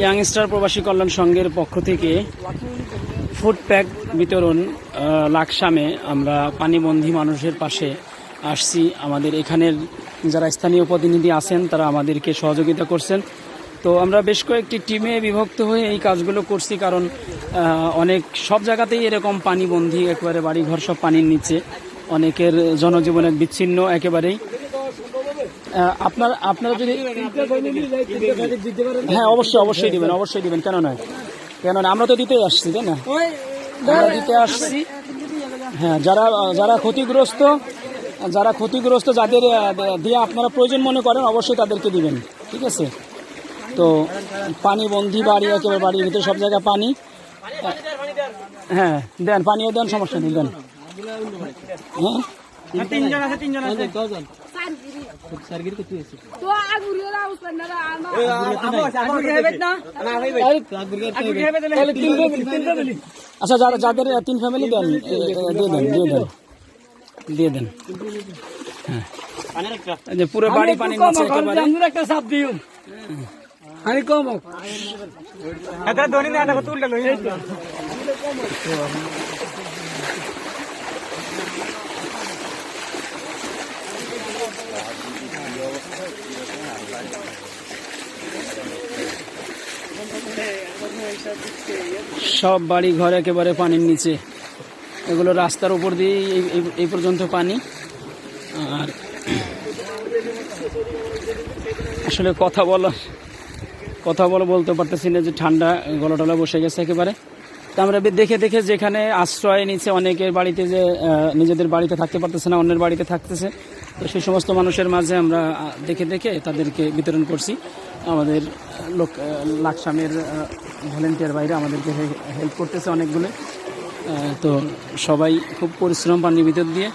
Youngster প্রবাসী কল্যাণ সংঘের পক্ষ থেকে ফুড প্যাক বিতরণ লাকসামে আমরা পানিবন্ধী মানুষের পাশে আসছি। আমাদের এখানের যারা স্থানীয় প্রতিনিধি আছেন তারা আমাদেরকে সহযোগিতা করছেন। তো আমরা বেশ কয়েকটি টিমে বিভক্ত হয়ে এই কাজগুলো করছি কারণ অনেক সব জায়গাতেই এরকম পানিবন্ধী একেবারে বাড়িঘর সব পানির নিচে। অনেকের জনজীবনের বিচ্ছিন্ন একেবারেই। আপনার আপনারা যদি হ্যাঁ অবশ্যই অবশ্যই দিবেন অবশ্যই দিবেন। কেন নয়? কেন না আমরা তো দিতেই আসছি তাই না? আমরা দিতে আসছি। হ্যাঁ যারা যারা ক্ষতিগ্রস্ত যারা ক্ষতিগ্রস্ত যাদের দিয়ে আপনারা প্রয়োজন মনে করেন অবশ্যই তাদেরকে দিবেন। ঠিক আছে? তো পানি বন্ধি বাড়ি একেবারে বাড়ির ভিতরে সব জায়গায় পানি। হ্যাঁ দেন পানিও দেন সমস্যা নেই দেন। হ্যাঁ? তিনজন আছে তিনজন আছে। আচ্ছা যাদের তিন ফ্যামিলি দেন দিয়ে দেন দিয়ে দেন দিয়ে দেন হ্যাঁ পুরো বাড়ি পানি একটা সাপ দিও আমি কম ধনি তুললে সব বাড়ি, ঘর একেবারে পানির নিচে। এগুলো রাস্তার উপর দিয়ে এই- পর্যন্ত পানি। আর আসলে কথা বলা কথা বলা বলতে পারতেছি না যে ঠান্ডা গলা টলা বসে গেছে একেবারে। তা আমরা দেখে দেখে যেখানে আশ্রয় নিচ্ছে অনেকের বাড়িতে যে নিজেদের বাড়িতে থাকতে পারতেছে না, অন্যের বাড়িতে থাকতেছে। তো সেই সমস্ত মানুষের মাঝে আমরা দেখে দেখে তাদেরকে বিতরণ করছি। আমাদের লোক লাকসামের ভলেন্টিয়ার বাইরে আমাদেরকে হেল্প করতেছে অনেকগুলো। তো সবাই খুব পরিশ্রম পানির ভিতর দিয়ে।